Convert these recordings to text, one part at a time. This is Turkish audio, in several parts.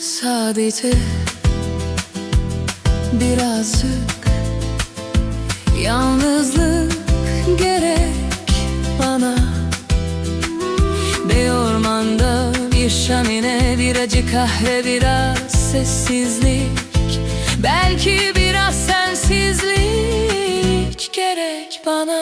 vakti Birazcık Yalnızlık gerek bana. Bir ormanda bir şömine Bir acı kahve biraz sessizlik. Belki biraz sensizlik gerek bana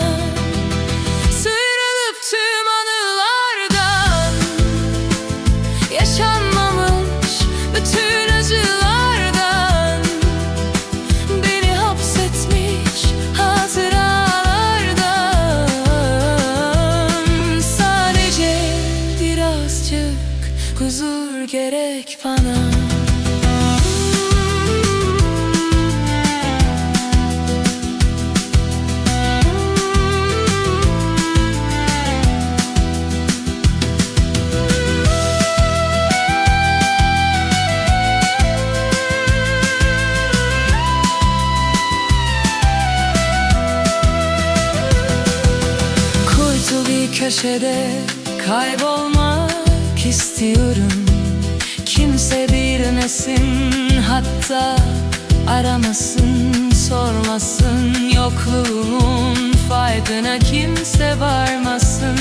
birazcık huzur gerek bana. Kuytu bir kaybolmak istiyorum. Kimse bilmesin hatta aramasın sormasın. Yokluğumun farkına kimse varmasın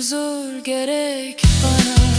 Huzur gerek bana.